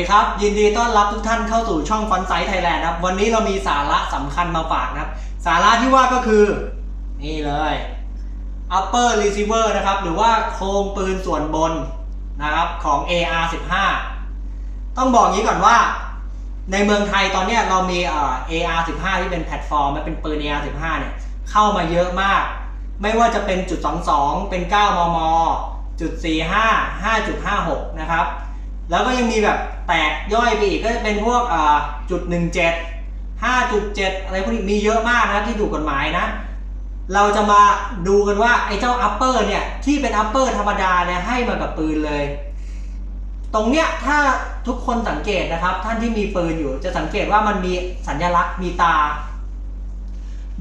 ดีครับ ยินดีต้อนรับทุกท่านเข้าสู่ช่องฟันไซต์ไทยแลนด์ครับ วันนี้เรามีสาระสำคัญมาฝากนะครับ สาระที่ว่าก็คือ นี่เลย upper receiver นะครับ หรือว่าโครงปืนส่วนบนนะครับของ AR 15ต้องบอกงี้ก่อนว่า ในเมืองไทยตอนนี้เรามี AR 15ที่เป็นแพลตฟอร์มและเป็นปืน AR 15เนี่ยเข้ามาเยอะมาก ไม่ว่าจะเป็นจุด22เป็น 9 มม จุด45 5.56 นะครับ แล้วก็ยังมีแบบแตกย่อยไปอีกก็จะเป็นพวกอ่งเจ็ดห้าจุด17 5.7อะไรพวกนี้มีเยอะมากนะที่ถูกกฎหมายนะ เราจะมาดูกันว่าไอ้เจ้า upper เนี่ยที่เป็น upper ธรรมดาเนี่ยให้มากับปืนเลย ตรงเนี้ยถ้าทุกคนสังเกตนะครับ ท่านที่มีปืนอยู่จะสังเกตว่ามันมีสัญลักษณ์มีตา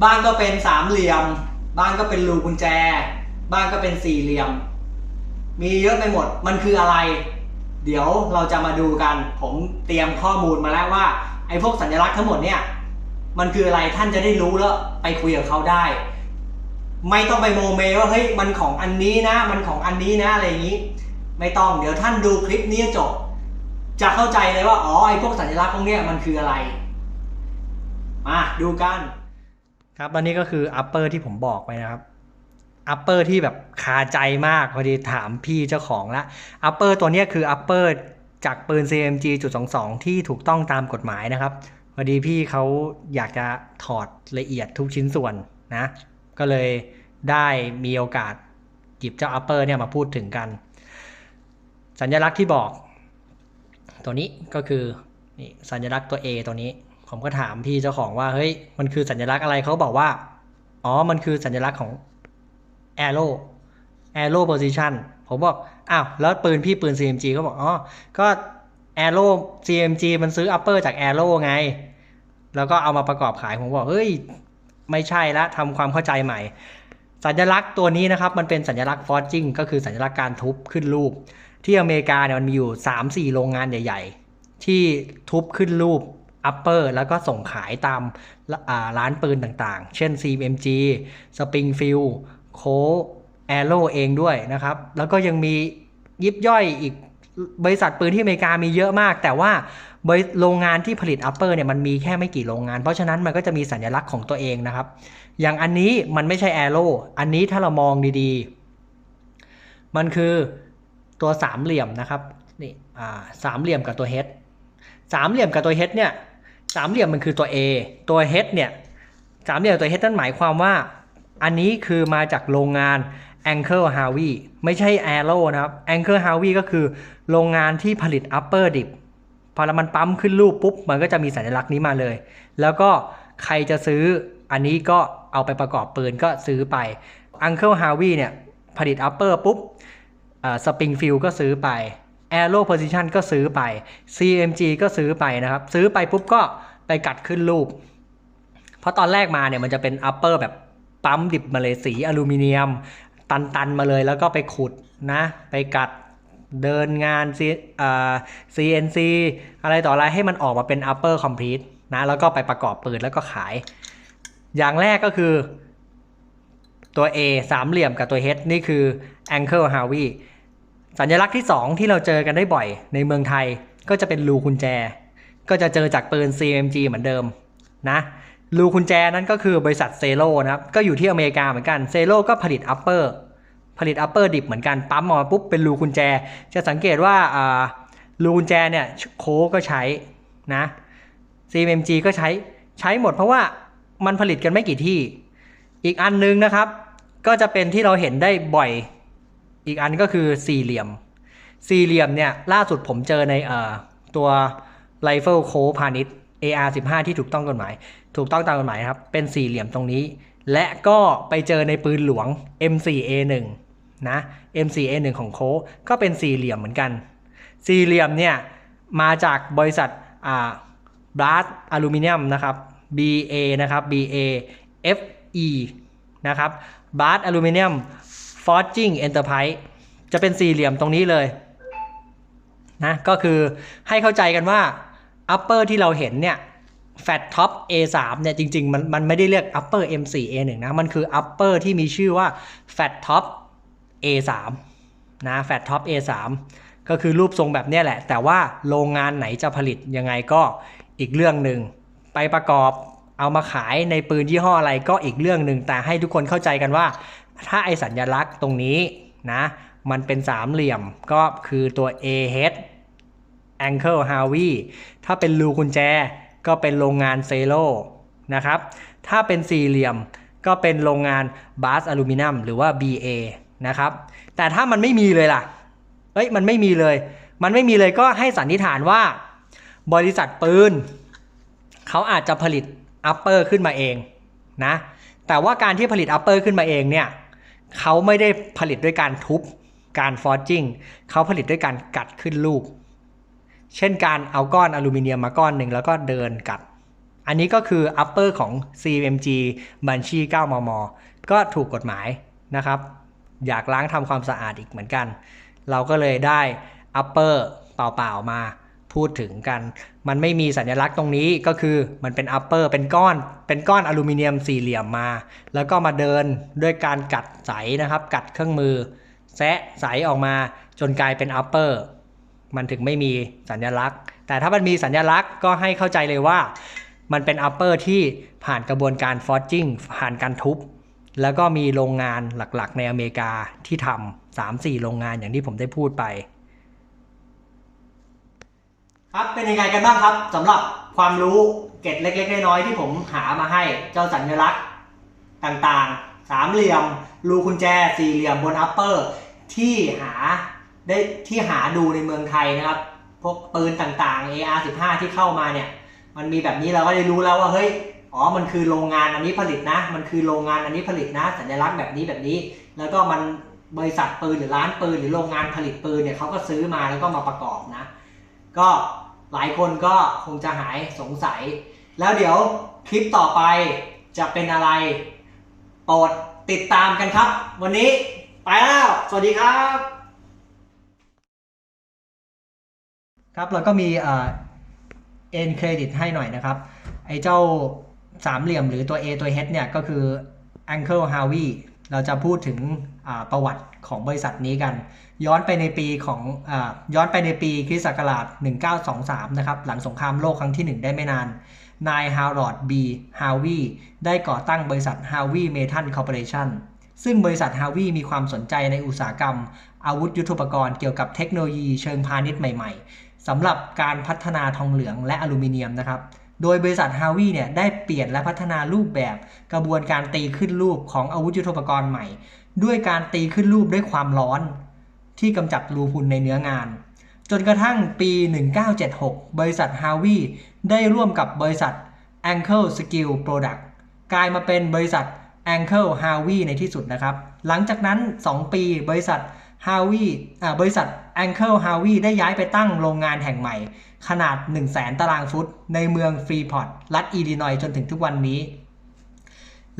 บ้างก็เป็นสามเหลี่ยม บ้างก็เป็นรูกุญแจ บ้างก็เป็นสี่เหลี่ยม มีเยอะไปหมดมันคืออะไร เดี๋ยวเราจะมาดูกัน ผมเตรียมข้อมูลมาแล้วว่า ไอ้พวกสัญลักษณ์ทั้งหมดเนี่ย มันคืออะไรท่านจะได้รู้แล้วไปคุยกับเขาได้ ไม่ต้องไปโมเมว่าเฮ้ยมันของอันนี้นะ มันของอันนี้นะอะไรอย่างนี้ ไม่ต้องเดี๋ยวท่านดูคลิปนี้จบ จะเข้าใจเลยว่าอ๋อไอ้พวกสัญลักษณ์พวกเนี้ยมันคืออะไร มาดูกัน ครับและนี่ก็คือ upper ที่ผมบอกไปนะครับ upper ที่แบบคาใจมากพอดีถามพี่เจ้าของละ upper ตัวนี้คือ upper จากปืน CMG จุด22ที่ถูกต้องตามกฎหมายนะครับพอดีพี่เขาอยากจะถอดละเอียดทุกชิ้นส่วนนะ ก็เลยได้มีโอกาสหยิบเจ้า upper เนี่ยมาพูดถึงกัน สัญลักษณ์ที่บอก ตัวนี้ก็คือนี่สัญลักษณ์ตัว A ตัวนี้ ผมก็ถามพี่เจ้าของว่าเฮ้ยมันคือสัญลักษณ์อะไรเขาบอกว่าอ๋อมันคือสัญลักษณ์ของ arrow arrow position ผมบอกอ้าวแล้วปืนพี่ปืน CMG เขาบอกอ๋อก็ arrow CMG มันซื้อ upper จาก arrow ไง แล้วก็เอามาประกอบขายผมบอกเฮ้ยไม่ใช่ละทำความเข้าใจใหม่ สัญลักษณ์ตัวนี้นะครับ มันเป็นสัญลักษณ์ forging ก็คือสัญลักษณ์การทุบขึ้นรูป ที่อเมริกาเนี่ยมันมีอยู่ 3-4 โรงงานใหญ่ ๆ ที่ทุบขึ้นรูป upper แล้วก็ส่งขายตามร้านปืนต่างๆ เช่น CMG Springfield โค Arrow เองด้วยนะครับ แล้วก็ยังมียิบย่อยอีกบริษัทปืนที่อเมริกามีเยอะมาก แต่ว่าโรงงานที่ผลิต upper เนี่ยมันมีแค่ไม่กี่โรงงาน เพราะฉะนั้นมันก็จะมีสัญลักษณ์ของตัวเองนะครับ อย่างอันนี้มันไม่ใช่ Arrow อันนี้ถ้าเรามองดีๆ มันคือตัวสามเหลี่ยมนะครับนี่อ่าสามเหลี่ยมกับตัว H สามเหลี่ยมกับตัว H เนี่ยสามเหลี่ยมมันคือตัว A ตัว H เนี่ยสามเหลี่ยมกับตัว H นั่นหมายความว่า อันนี้คือมาจากโรงงาน Anchor Harvey ไม่ใช่ Arrow นะครับ Anchor Harvey ก็คือโรงงานที่ผลิต Upper Dip พอลมันปั๊มขึ้นรูปปุ๊บ มันก็จะมีสัญลักษณ์นี้มาเลย แล้วก็ใครจะซื้ออันนี้ก็เอาไปประกอบปืนก็ซื้อไป Uncle Harvey เนี่ย ผลิต Upper ปุ๊บสปริงฟิลก็ซื้อไป Arrow Position ก็ซื้อไป CMG ก็ซื้อไปนะครับ ซื้อไปปุ๊บก็ไปกัดขึ้นรูป เพราะตอนแรกมาเนี่ยมันจะเป็น upper แบบ ปั๊มดิบมาเลยสีอลูมิเนียม ตัน ๆ มาเลยแล้วก็ไปขุดนะ ไปกัดเดินงาน C อ่า CNC อะไรต่ออะไรให้มันออกมาเป็น upper complete นะแล้วก็ไปประกอบปืนแล้วก็ขาย อย่างแรกก็คือตัว A สามเหลี่ยมกับตัว H นี่คือ Anchor Harvey สัญลักษณ์ที่ 2 ที่เราเจอกันได้บ่อยในเมืองไทยก็จะเป็นรูกุญแจ ก็จะเจอจากปืน CMG เหมือนเดิมนะ รูกุญแจนั้นก็คือบริษัทเซโ o นะครับ ก็อยู่ที่อเมริกาเหมือนกัน เซโ o ก็ผลิต upper ผลิต upper ดิบเหมือนกัน ปั๊มออกมาปุ๊บเป็นรูกุญแจ จะสังเกตว่าอ่ารูกุญแจเนี่ยโคก็ใช้นะ CMG ก็ใช้ใช้หมดเพราะว่ามันผลิตกันไม่กี่ที่ อีกอันนึงนะครับ ก็จะเป็นที่เราเห็นได้บ่อย อีกอันก็คือสี่เหลี่ยม สี่เหลี่ยมเนี่ยล่าสุดผมเจอในเอ่อตัว Rifle Co พาณิชย์ AR 15ที่ถูกต้องกฎหมาย ถูกต้องตามกฎหมายครับ เป็นสี่เหลี่ยมตรงนี้ และก็ไปเจอในปืนหลวง M4A1 นะ M4A1 ของโคก็เป็นสี่เหลี่ยมเหมือนกัน สี่เหลี่ยมเนี่ย มาจากบริษัทอ่าบลัสอลูมิเนียมนะครับ BA นะครับ BA FE นะครับบลัสอลูมิเนียม Forging Enterprise จะเป็นสี่เหลี่ยมตรงนี้เลยนะก็คือให้เข้าใจกันว่า upper ที่เราเห็นเนี่ย fat top A3 เนี่ยจริง ๆ มันมันไม่ได้เรียก upper M4 A1 นะ มันคือ upper ที่มีชื่อว่า fat top A3 นะ fat top A3 ก็คือรูปทรงแบบนี้แหละ แต่ว่าโรงงานไหนจะผลิตยังไงก็อีกเรื่องหนึ่ง ไปประกอบเอามาขายในปืนยี่ห้ออะไรก็อีกเรื่องหนึ่ง แต่ให้ทุกคนเข้าใจกันว่า ถ้าไอสัญลักษณ์ตรงนี้นะ มันเป็นสามเหลี่ยมก็คือตัว A H Ankle Harvey ถ้าเป็นรูกุญแจก็เป็นโรงงานเซโลนะครับ ถ้าเป็นสี่เหลี่ยมก็เป็นโรงงานบาสอลูมิเนียมหรือว่า BA นะครับ แต่ถ้ามันไม่มีเลยล่ะ เอ้ย มันไม่มีเลย มันไม่มีเลยก็ให้สันนิษฐานว่า บริษัทปืนเขาอาจจะผลิตอัปเปอร์ขึ้นมาเองนะ แต่ว่าการที่ผลิตอัปเปอร์ขึ้นมาเองเนี่ยเขาไม่ได้ผลิตด้วยการทุบ การฟอร์จิงเขาผลิตด้วยการกัดขึ้นลูก เช่นการเอาก้อนอลูมิเนียมมาก้อนหนึ่งแล้วก็เดินกัด อันนี้ก็คืออัปเปอร์ของ CMG Banshee 9มม ก็ถูกกฎหมายนะครับ อยากล้างทำความสะอาดอีกเหมือนกัน เราก็เลยได้อัปเปอร์เปล่าๆมาพูดถึงกัน มันไม่มีสัญลักษณ์ตรงนี้ก็คือมันเป็นอัปเปอร์เป็นก้อน เป็นก้อนอลูมิเนียมสี่เหลี่ยมมา แล้วก็มาเดินด้วยการกัดใสนะครับ กัดเครื่องมือ แซะใสออกมาจนกลายเป็นอัปเปอร์ มันถึงไม่มีสัญลักษณ์ แต่ถ้ามันมีสัญลักษณ์ก็ให้เข้าใจเลยว่า มันเป็นอัปเปอร์ที่ผ่านกระบวนการฟอร์จิงผ่านการทุบ แล้วก็มีโรงงานหลักๆ ในอเมริกาที่ทำสามสี่โรงงานอย่างที่ผมได้พูดไป ครับเป็นยังไงกันบ้างครับสำหรับความรู้เกร็ดเล็กๆน้อยๆที่ผมหามาให้เจ้าสัญลักษณ์ต่างๆ สามเหลี่ยมรูกุญแจสี่เหลี่ยมบนอัปเปอร์ที่หา ได้ที่หาดูในเมืองไทยนะครับ พวกปืนต่างๆ AR15 ที่เข้ามาเนี่ย มันมีแบบนี้เราก็ได้รู้แล้วว่าเฮ้ยอ๋อ มันคือโรงงานอันนี้ผลิตนะ มันคือโรงงานอันนี้ผลิตนะ สัญลักษณ์แบบนี้แบบนี้ แล้วก็มันบริษัทปืนหรือร้านปืนหรือโรงงานผลิตปืนเนี่ยเขาก็ซื้อมาแล้วก็มาประกอบนะ ก็หลายคนก็คงจะหายสงสัย แล้วเดี๋ยวคลิปต่อไปจะเป็นอะไรโปรดติดตามกันครับ วันนี้ไปแล้ว สวัสดีครับ ครับแล้วก็มีเอ็นเครดิตให้หน่อยนะครับ ไอ้เจ้าสามเหลี่ยมหรือตัว A ตัว H เนี่ยก็คือ Uncle Harvey เราจะพูดถึงประวัติของบริษัทนี้กัน ย้อนไปในปีของอย้อนไปในปีคริสต์ศักราช 1923 นะครับ หลังสงครามโลกครั้งที่ 1 ได้ไม่นาน นายฮาวรอดบีฮาวีได้ก่อตั้งบริษัทฮาวีเมทัลคอร์ปอเรชั่นซึ่งบริษัทฮาวีมีความสนใจในอุตสาหกรรม อาวุธยุทโธปกรณ์เกี่ยวกับเทคโนโลยีเชิงพาณิชย์ใหม่ ๆ สำหรับการพัฒนาทองเหลืองและอลูมิเนียมนะครับ โดยบริษัทฮาวีเนี่ยได้เปลี่ยนและพัฒนารูปแบบกระบวนการตีขึ้นรูปของอาวุธยุทโธปกรณ์ใหม่ ด้วยการตีขึ้นรูปด้วยความร้อน ที่กำจัดรูพุนในเนื้องาน จนกระทั่งปี 1976 บริษัทฮาวีได้ร่วมกับบริษัท Ankle Skill Product กลายมาเป็นบริษัท Ankle Harvey ในที่สุดนะครับ หลังจากนั้น 2 ปีบริษัท Harvey อ่าบริษัท Ankle Harvey ได้ย้ายไปตั้งโรงงานแห่งใหม่ ขนาด 1 0 0 0 0แตารางฟุต ในเมืองฟรีพอร์ตรัฐอีลินอยจนถึงทุกวันนี้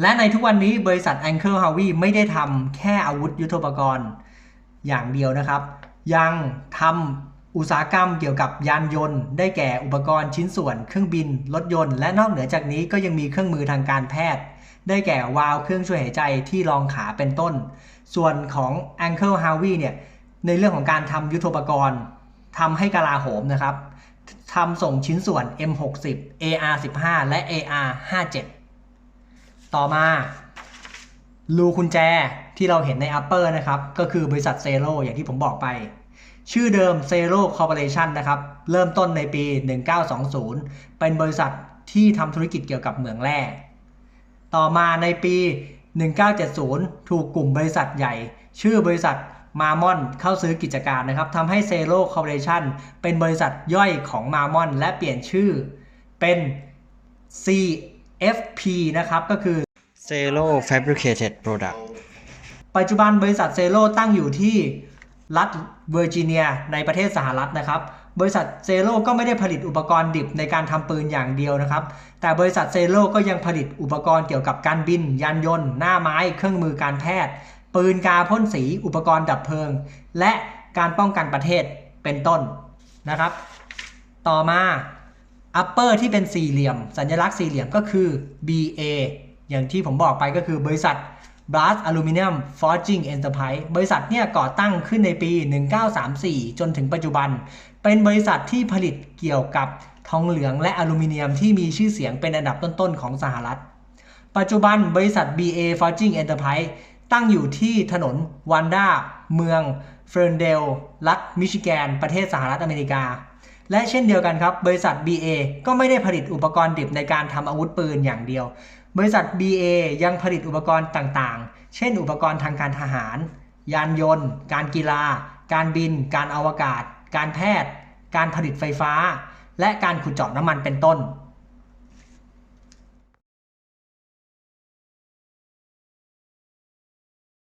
และในทุกวันนี้บริษัท Ankle Harvey ไม่ได้ทำแค่อาวุธยุทโธปกรณ์ อย่างเดียวนะครับ ยังทำอุตสาหกรรมเกี่ยวกับยานยนต์ ได้แก่อุปกรณ์ชิ้นส่วน เครื่องบิน รถยนต์ และนอกเหนือจากนี้ก็ยังมีเครื่องมือทางการแพทย์ ได้แก่วาล์วเครื่องช่วยหายใจที่รองขาเป็นต้น ส่วนของ Ankle Harvey เนี่ยในเรื่องของการทำยุทโธปกรณ์ทำให้กลาโหมนะครับทำส่งชิ้นส่วน M60 AR15 และ AR57 ต่อมารูกุญแจที่เราเห็นใน Upper นะครับ ก็คือบริษัทเซโ o อย่างที่ผมบอกไป ชื่อเดิมเซโ o Corporation นะครับ เริ่มต้นในปี 1920 เป็นบริษัทที่ทำธุรกิจเกี่ยวกับเหมืองแร่ ต่อมาในปี 1970 ถูกกลุ่มบริษัทใหญ่ ชื่อบริษัทมามอนเข้าซื้อกิจการนะครับทำให้เซโ o Corporation เป็นบริษัทย่อยของมามอนและเปลี่ยนชื่อเป็น CFP นะครับก็คือ Zero Fabricated Product ปัจจุบันบริษัทเซโ o ตั้งอยู่ที่รัฐเวอร์จิเนียในประเทศสหรัฐนะครับ บริษัทเซโ o ก็ไม่ได้ผลิตอุปกรณ์ดิบในการทำปืนอย่างเดียวนะครับ แต่บริษัทเซโ o ก็ยังผลิตอุปกรณ์เกี่ยวกับการบิน ยานยนต์ หน้าไม้ เครื่องมือการแพทย์ ปืนกาพ่นสี อุปกรณ์ดับเพลิง และการป้องกันประเทศเป็นต้นนะครับ ต่อมา upper ที่เป็นสี่เหลี่ยม สัญลักษณ์สี่เหลี่ยมก็คือ BA อย่างที่ผมบอกไปก็คือบริษัท Blast Aluminium Forging Enterprise บริษัทเนี่ยก่อตั้งขึ้นในปี 1934 จนถึงปัจจุบัน เป็นบริษัทที่ผลิตเกี่ยวกับทองเหลืองและอลูมิเนียมที่มีชื่อเสียงเป็นอันดับต้นๆของสหรัฐ ปัจจุบันบริษัท BA Forging Enterprise ตั้งอยู่ที่ถนนวันด้าเมืองเฟรนเดล รัฐมิชิแกน ประเทศสหรัฐอเมริกา และเช่นเดียวกันครับ บริษัท BA ก็ไม่ได้ผลิตอุปกรณ์ดิบในการทำอาวุธปืนอย่างเดียว บริษัท BA ยังผลิตอุปกรณ์ต่างๆ เช่น อุปกรณ์ทางการทหาร ยานยนต์ การกีฬา การบิน การอวกาศ การแพทย์ การผลิตไฟฟ้า และการขุดเจาะน้ำมันเป็นต้น